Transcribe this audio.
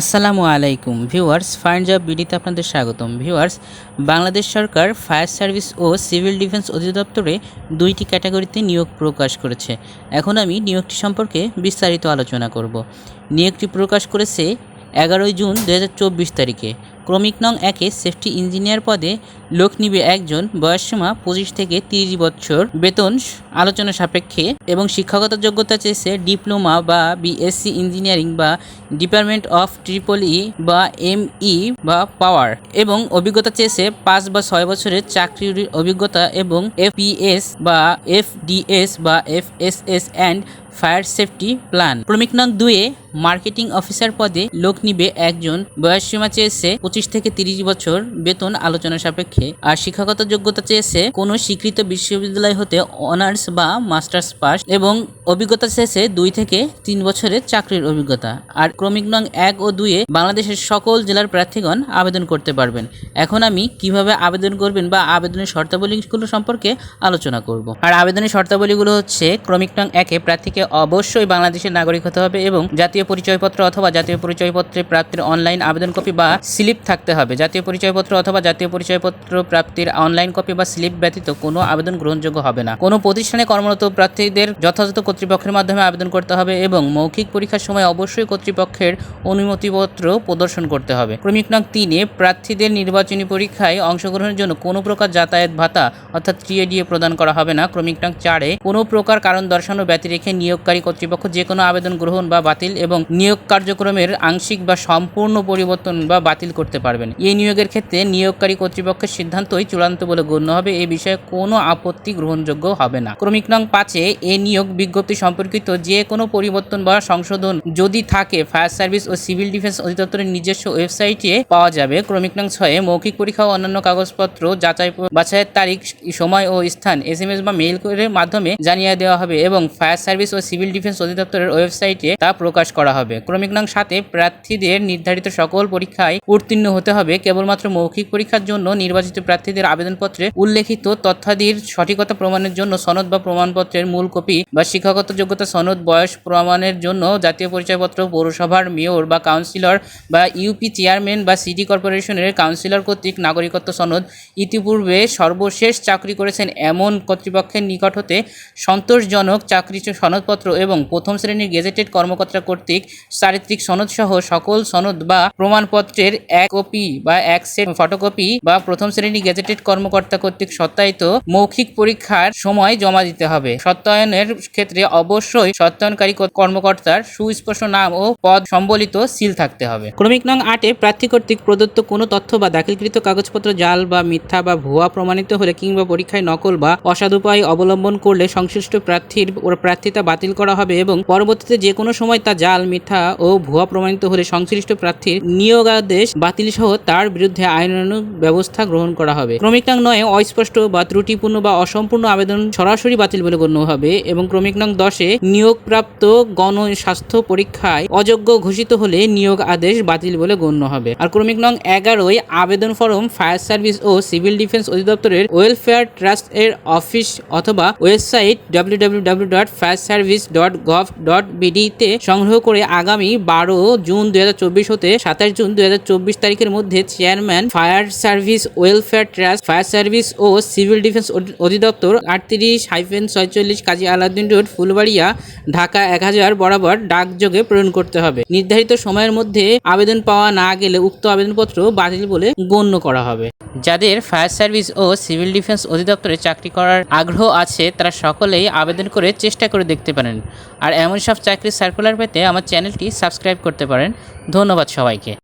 আসসালামু আলাইকুম, viewers fine job বিডিতে আপনাদের স্বাগতম। ভিউয়ার্স, বাংলাদেশ সরকার ফায়ার সার্ভিস ও সিভিল ডিফেন্স অধিদপ্তরে দুইটি ক্যাটাগরিতে নিয়োগ প্রকাশ করেছে। এখন আমি নিয়োগটি সম্পর্কে বিস্তারিত আলোচনা করব। নিয়োগটি প্রকাশ করেছে এগারোই জুন দু হাজার চব্বিশ তারিখে। ক্রমিক নং একে সেফটি ইঞ্জিনিয়ার পদে লোক নিবে একজন বয়সসীমা পঁচিশ থেকে তিরিশ বছর। বেতন আলোচনা সাপেক্ষে এবং শিক্ষাগত যোগ্যতা চেয়েছে ডিপ্লোমা বা বিএসসি ইঞ্জিনিয়ারিং বা ডিপার্টমেন্ট অফ ট্রিপল ই বা এম ই বা পাওয়ার এবং অভিজ্ঞতা চেয়েছে পাঁচ বা ছয় বছরের চাকরির অভিজ্ঞতা এবং এফপিএস বা এফডিএস বা FSS and fire safety plan. ক্রমিক নং দুয়ে মার্কেটিং অফিসার পদে লোক নিবে একজন বয়সসীমা চেয়েছে পঁচিশ থেকে তিরিশ বছর বেতন আলোচনা সাপেক্ষে আর শিক্ষাগত যোগ্যতা চেয়েছে কোনো স্বীকৃত বিশ্ববিদ্যালয় হতে অনার্স বা মাস্টার্স পাস এবং অভিজ্ঞতা চেয়েছে দুই থেকে তিন বছরের চাকরির অভিজ্ঞতা। আর ক্রমিক নং এক ও দুয়ে বাংলাদেশের সকল জেলার প্রার্থীগণ আবেদন করতে পারবেন। এখন আমি কীভাবে আবেদন করবেন বা আবেদনের শর্তাবলীগুলো সম্পর্কে আলোচনা করব। আর আবেদনের শর্তাবলীগুলো হচ্ছে ক্রমিক নং একে প্রার্থীকে অবশ্যই বাংলাদেশের নাগরিক হতে হবে এবং জাতীয় পরিচয়পত্র অথবা জাতীয় পরিচয়পত্রে প্রাপ্তির অনলাইন আবেদন কপি বা স্লিপ থাকতে হবে। জাতীয় পরিচয়পত্র অথবা জাতীয় পরিচয়পত্র প্রাপ্তির অনলাইন কপি বা স্লিপ ব্যতীত কোনো আবেদন গ্রহণযোগ্য হবে না। কোনো প্রতিষ্ঠানে কর্মরত প্রার্থীদের যথাযথ কর্তৃপক্ষের মাধ্যমে আবেদন করতে হবে এবং মৌখিক পরীক্ষার সময় অবশ্যই কর্তৃপক্ষের অনুমতিপত্র প্রদর্শন করতে হবে। ক্রমিক নং তিনে, প্রার্থীদের নির্বাচনী পরীক্ষায় অংশগ্রহণের জন্য কোনো প্রকার যাতায়াত ভাতা অর্থাৎ টিএডিএ প্রদান করা হবে না। ক্রমিক নং চারে, কোনো প্রকার কারণ দর্শানো ব্যতি রেখে নিয়োগকারী কর্তৃপক্ষ যে কোনো আবেদন গ্রহণ বা বাতিল এবং নিয়োগ কার্যক্রমের আংশিক বা সম্পূর্ণ পরিবর্তন বা বাতিল করতে পারবেন। এই নিয়োগের ক্ষেত্রে নিয়োগকারী কর্তৃপক্ষের সিদ্ধান্তই চূড়ান্ত বলে গণ্য হবে। এই বিষয়ে কোনো আপত্তি গ্রহণযোগ্য হবে না। ক্রমিক নং পাঁচে এ নিয়োগ বিজ্ঞপ্তি সম্পর্কিত যে কোনো পরিবর্তন বা সংশোধন যদি থাকে, ফায়ার সার্ভিস ও সিভিল ডিফেন্স অধিদপ্তরের নিজস্ব ওয়েবসাইটে পাওয়া যাবে। ক্রমিক নং ছয়ে মৌখিক পরীক্ষা ও অন্যান্য কাগজপত্র যাচাই বাছাইয়ের তারিখ, সময় ও স্থান এস এম এস বা মেইল করে মাধ্যমে জানিয়ে দেওয়া হবে এবং ফায়ার সার্ভিস ও সিভিল ডিফেন্স অধিদপ্তরের ওয়েবসাইটে তা প্রকাশ করা হবে। ক্রমিক নং সাথে প্রার্থীদের নির্ধারিত সকল পরীক্ষায় উত্তীর্ণ হতে হবে। কেবলমাত্র মৌখিক পরীক্ষার জন্য নির্বাচিত প্রার্থীদের আবেদনপত্রে উল্লেখিত তথ্যাদির সঠিকতা প্রমাণের জন্য সনদ বা প্রমাণপত্রের মূল কপি বা শিক্ষাগত যোগ্যতা, সনদ, বয়স প্রমাণের জন্য জাতীয় পরিচয়পত্র, পৌরসভার মেয়র বা কাউন্সিলর বা ইউপি চেয়ারম্যান বা সিটি কর্পোরেশনের কাউন্সিলর কর্তৃক নাগরিকত্ব সনদ ইতিপূর্বে সর্বশেষ চাকরি করেছেন এমন কর্তৃপক্ষের নিকট হতে সন্তোষজনক চাকরি সনদপত্র এবং প্রথম শ্রেণির গেজেটেড কর্মকর্তা কর্তৃক চারিত্রিক সনদ সহ সকল সনদ বা প্রমাণপত্রের এক কপি বা এক সেট ফটোকপি বা প্রথম শ্রেণির গেজেটেড কর্মকর্তা কর্তৃক সত্যায়িত মৌখিক পরীক্ষার সময় জমা দিতে হবে। সত্যায়নের ক্ষেত্রে অবশ্যই সত্যায়নকারী কর্মকর্তার সুস্পষ্ট নাম ও পদ সম্বলিত সিল থাকতে হবে। ক্রমিক নং আটে প্রার্থী কর্তৃক প্রদত্ত কোনো তথ্য বা দাখিলকৃত কাগজপত্র, জাল বা মিথ্যা বা ভুয়া প্রমাণিত হলে কিংবা পরীক্ষায় নকল বা অসাধুপায় অবলম্বন করলে সংশ্লিষ্ট প্রার্থীর প্রার্থিতা বাতিল করা হবে এবং পরবর্তীতে যে কোনো সময় তা জাল, মিথ্যা ও ভুয়া প্রমাণিত হলে সংশ্লিষ্ট প্রার্থীর নিয়োগাদেশ বাতিল সহ তার বিরুদ্ধে আইনানুগ ব্যবস্থা গ্রহণ করা হবে। ক্রমিক নং নয়ে অস্পষ্ট বা ত্রুটিপূর্ণ বা অসম্পূর্ণ আবেদন সরাসরি বাতিল বলে গণ্য হবে এবং ক্রমিক নং দশে নিয়োগপ্রাপ্ত গণস্বাস্থ্য পরীক্ষায় অযোগ্য ঘোষিত হলে নিয়োগ আদেশ বাতিল বলে গণ্য হবে। আর ক্রমিক নং এগারোয় আবেদন ফরম, ফায়ার সার্ভিস ও সিভিল ডিফেন্স অধিদপ্তরের ওয়েলফেয়ার ট্রাস্ট এর অফিস অথবা website WWW dot fire service dot gov dot বিডিতে সংগ্রহ করে আগামী বারো জুন দুই হাজার চব্বিশ হতে সাতাশ জুন দুই হাজার চব্বিশ তারিখের মধ্যে chairman, fire service welfare trust, fire service ও সিভিল ডিফেন্স অধিদপ্তর আটত্রিশ হাইফেন ছয়চল্লিশ কাজী আলাউদ্দিন রোড, ফুলবাড়িয়া, ঢাকা এক হাজার বরাবর ডাকযোগে প্রেরণ করতে হবে। নির্ধারিত সময়ের মধ্যে আবেদন পাওয়া না গেলে উক্ত আবেদনপত্র বাতিল বলে গণ্য করা হবে। যাদের ফায়ার সার্ভিস ও সিভিল ডিফেন্স অধিদপ্তরে চাকরি করার আগ্রহ আছে, তারা সকলেই আবেদন করে চেষ্টা করে দেখতে পারেন। আর এমন সব চাকরির সার্কুলার পেতে আমার চ্যানেলটি সাবস্ক্রাইব করতে পারেন। ধন্যবাদ সবাইকে।